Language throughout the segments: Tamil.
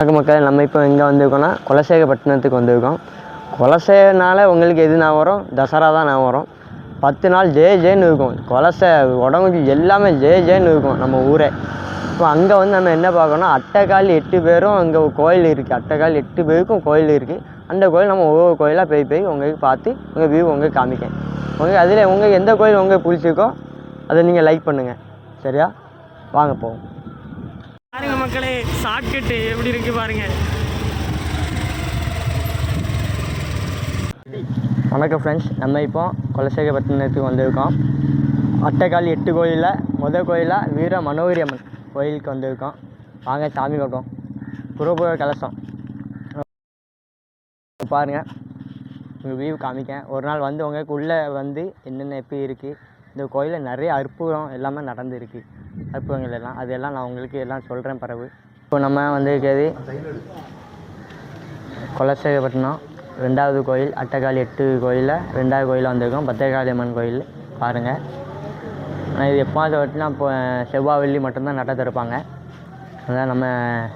வணக்க மக்கள் நம்ம இப்போ எங்கே வந்திருக்கோம்னா குலசேகப்பட்டினத்துக்கு வந்திருக்கோம். குலசேனால உங்களுக்கு எது நான் வரும்? தசரா தான் நான் வரும். பத்து நாள் ஜே ஜேன்னு இருக்கும். குலசை உடம்புக்கு எல்லாமே ஜே ஜேன்னு இருக்கும் நம்ம ஊரே. இப்போ அங்கே வந்து நம்ம என்ன பார்க்கணும்னா அட்டைக்கால் எட்டு பேரும் அங்கே கோயில் இருக்குது அட்டைக்கால் எட்டு பேருக்கும் கோயில் இருக்குது அந்த கோயில் நம்ம ஒவ்வொரு கோயிலாக போய் போய் உங்களுக்கு பார்த்து உங்கள் வியூ உங்களுக்கு காமிக்கேன் உங்களுக்கு அதில் உங்களுக்கு எந்த கோயில் உங்களுக்கு பிடிச்சிருக்கோ அதை நீங்கள் லைக் பண்ணுங்கள் சரியா? வாங்க போவோம். மக்களே சாக்கெட்டு எப்படி இருக்கு பாருங்க. வணக்கம் ஃப்ரெண்ட்ஸ் நம்ம இப்போ குலசேகரப்பட்டினத்துக்கு வந்திருக்கோம். அட்டைக்கால் எட்டு கோயிலில் முதல் கோயிலாக வீர மனோகரி அம்மன் கோயிலுக்கு வந்திருக்கோம். வாங்க சாமி பக்கம் புறப்புற கலசம். பாருங்கள் உங்கள் வியூ காமிக்கேன் ஒரு நாள் வந்து உங்களுக்கு உள்ளே வந்து என்னென்ன எப்படி இருக்குது இந்த கோயிலில் நிறைய அற்புதம் எல்லாமே நடந்துருக்கு. அற்புதங்கள் எல்லாம் அதெல்லாம் நான் உங்களுக்கு எல்லாம் சொல்கிறேன் பறவு இப்போ நம்ம வந்திருக்கிறது கொலசேகப்பட்டினம் ரெண்டாவது கோயில் அட்டகாளி எட்டு கோயிலில் ரெண்டாவது கோயிலில் வந்திருக்கோம். பத்திரகாளி அம்மன் கோயில் பாருங்கள் ஆனால் இது எப்போது வட்டினா இப்போ செவ்வாய் வெள்ளி மட்டும்தான் நட்ட திறப்பாங்க. அதான் நம்ம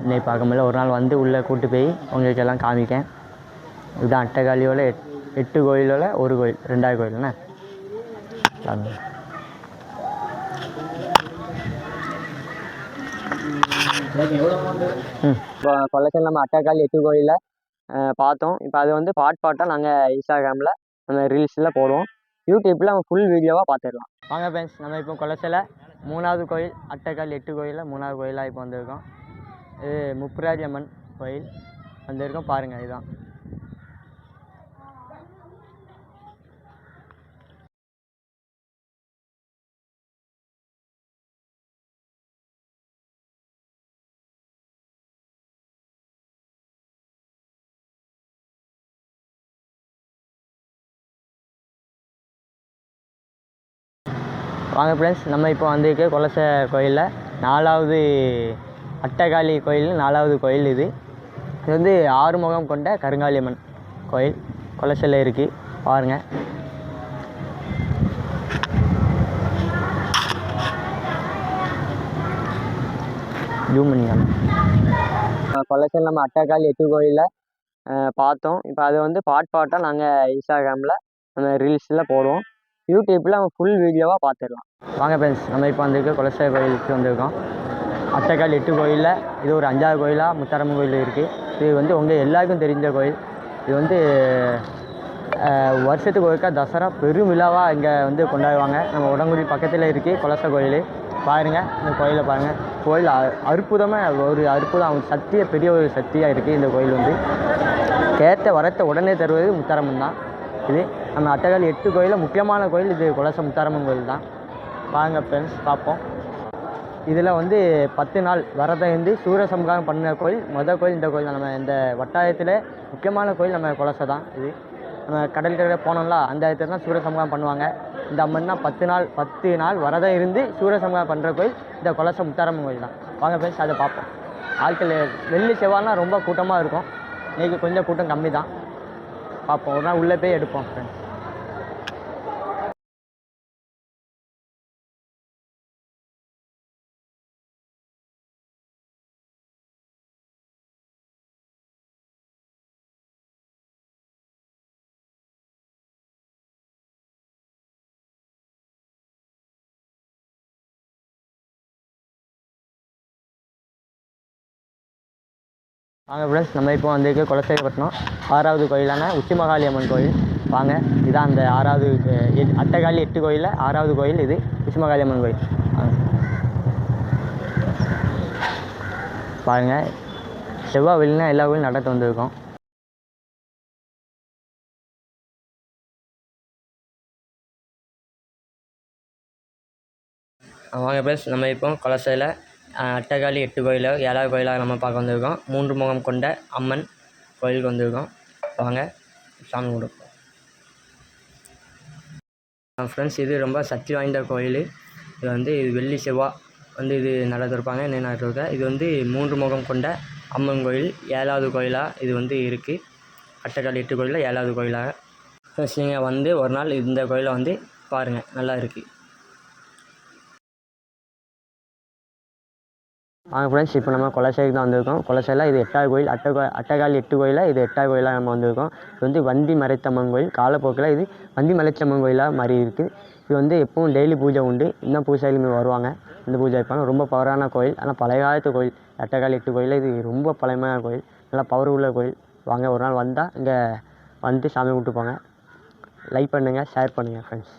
இன்னைக்கு பார்க்க முடியல. ஒரு நாள் வந்து உள்ளே கூட்டி போய் உங்களுக்கு எல்லாம் காமிக்கேன். இதுதான் அட்டைக்காலியோட எட் எட்டு கோயிலோட ஒரு கோயில் ரெண்டாவது கோயில்ண்ணே இப்போ கொல்லச்சல் நம்ம அட்டைக்கால் எட்டு கோயிலில் பார்த்தோம். இப்போ அது வந்து பாட் பாட்டாக நாங்கள் இன்ஸ்டாகிராமில் நம்ம ரீல்ஸில் போடுவோம். யூடியூப்பில் நம்ம ஃபுல் வீடியோவாக பார்த்துடலாம் வாங்க ஃப்ரெண்ட்ஸ் நம்ம இப்போ கொல்லச்சல மூணாவது கோயில் அட்டைக்கால் எட்டு கோயிலில் மூணாவது கோயிலாக இப்போ வந்திருக்கோம். இது முப்புராஜி அம்மன் கோயில் வந்திருக்கோம். பாருங்கள் இதுதான். வாங்க ஃப்ரெண்ட்ஸ் நம்ம இப்போ வந்திருக்க கொலச கோயிலில் நாலாவது அட்டகாளி கோயில் நாலாவது கோயில் இது. இது வந்து ஆறுமுகம் கொண்ட கருங்காளியம்மன் கோயில். கொலசையில் இருக்குது பாருங்கள் ஜூம் பண்ணிக்கலாம் கொலசையில் நம்ம அட்டகாளி எட்டு கோயிலில் பார்த்தோம். இப்போ அது வந்து பாட் பாட்டாக நாங்கள் இன்ஸ்டாகிராமில் அந்த ரீல்ஸில் போடுவோம். யூடியூப்பில் நம்ம ஃபுல் வீடியோவாக பார்த்துடலாம் வாங்க ஃப்ரெண்ட்ஸ் நம்ம இப்போ வந்திருக்க குலசை கோயிலுக்கு வந்திருக்கோம். அட்டைக்கால் எட்டு கோயிலில் இது ஒரு அஞ்சாவது கோயிலாக முத்தாரம்மன் கோயில் இருக்குது இது வந்து உங்கள் எல்லாருக்கும் தெரிஞ்ச கோயில். இது வந்து வருஷத்துக்கு ஒருக்கா தசரா பெரும் விழாவாக இங்கே வந்து கொண்டாடுவாங்க. நம்ம உடங்குடி பக்கத்தில் இருக்குது குலச கோயில். பாருங்கள் இந்த கோயிலை பாருங்கள் கோயில் அ- அற்புதமாக ஒரு அற்புதம் சக்திய பெரிய ஒரு சக்தியாக இருக்குது இந்த கோயில் வந்து. கேட்ட வரத்தை உடனே தருவது முத்தாரம்மன் தான். இது நம்ம அட்டகால் எட்டு கோயிலில் முக்கியமான கோயில் இது குலச முத்தாரம்மன் கோயில் தான். வாங்க ஃப்ரெண்ட்ஸ் பார்ப்போம். இதில் வந்து பத்து நாள் வரதை இருந்து சூரசம்ஹாரம் பண்ண கோயில் மொதல் கோயில் இந்த கோயில் தான். நம்ம இந்த வட்டாயத்தில் முக்கியமான கோயில் நம்ம குலசை தான் இது. நம்ம கடற்கரை போனோம்ல அந்த இடத்துல தான் சூரசம்ஹாரம் பண்ணுவாங்க. இந்த அம்மன் தான் பத்து நாள் பத்து நாள் வரதம் இருந்து சூரசம்ஹாரம் பண்ணுற கோயில் இந்த குலச முத்தாரம்மன் கோயில் தான். வாங்க ஃப்ரெண்ட்ஸ் அதை பார்ப்போம். ஆட்கள் வெள்ளி செவ்வாய்னா ரொம்ப கூட்டமாக இருக்கும். இன்றைக்கி கொஞ்சம் கூட்டம் கம்மி தான் பார்ப்போம். ஒரு நாள் உள்ளே போய் எடுப்போம் ஃப்ரெண்ட்ஸ் வாங்க ஃப்ரெண்ட்ஸ் நம்ம இப்போ வந்திருக்க குலசேகப்பட்டினம் ஆறாவது கோயிலான உச்சி அம்மன் கோயில். வாங்க இதான் அந்த ஆறாவது எட்- அட்டகாளி எட்டு கோயிலில் ஆறாவது கோயில் இது உச்சி மகாளி அம்மன் கோயில். வாங்க. பாருங்க செவ்வாய் வெள்ளினா எல்லா கோயிலும் நடத்த வந்திருக்கோம். வாங்க ஃப்ரெண்ட்ஸ் நம்ம இப்போ குலசையில் அட்டகாளி எட்டு கோயில் ஏழாவது கோயிலாக நம்ம பார்க்க வந்திருக்கோம். மூன்று முகம் கொண்ட அம்மன் கோயிலுக்கு வந்திருக்கோம். வாங்க சாமி கொடுப்போம் ஃப்ரெண்ட்ஸ் இது ரொம்ப சக்தி வாய்ந்த கோயில். இது வந்து இது வெள்ளி செவ்வாய் வந்து இது நடத்திருப்பாங்க என்ன நடத்திருக்க இது வந்து மூன்று முகம் கொண்ட அம்மன் கோயில் ஏழாவது கோயிலாக இது வந்து இருக்குது அட்டக்கால் எட்டு கோயிலில் ஏழாவது கோயிலாக. ஃப்ரெண்ட்ஸ் நீங்கள் வந்து ஒரு நாள் இந்த கோயிலை வந்து பாருங்கள் நல்லா இருக்குது வாங்க ஃப்ரெண்ட்ஸ் இப்போ நம்ம கொலசைக்கு தான் வந்திருக்கோம். கொலசையில் இது எட்டாவது கோயில் அட்டை அட்டகால் எட்டு கோயிலில் இது எட்டாவது கோயிலாக நம்ம வந்திருக்கோம். இது வந்து வந்தி மறைத்தம்மன் கோயில். காலப்போக்கில் இது வந்தி மலைச்சம்மன் கோயிலாக மாறி இருக்குது இது வந்து எப்பவும் டெய்லி பூஜை உண்டு. இன்னும் பூசாரிலுமே வருவாங்க. இந்த பூஜை வைப்பாங்க. ரொம்ப பவரான கோயில். ஆனால் பழைய காலத்து கோயில் அட்டகால் எட்டு கோயில் இது ரொம்ப பழமையான கோயில். நல்லா பவர் உள்ள கோயில். வாங்க ஒரு நாள் வந்தால் இங்கே வந்து சாமி கும்பிட்டு போங்க. லைக் பண்ணுங்கள் ஷேர் பண்ணுங்கள் ஃப்ரெண்ட்ஸ்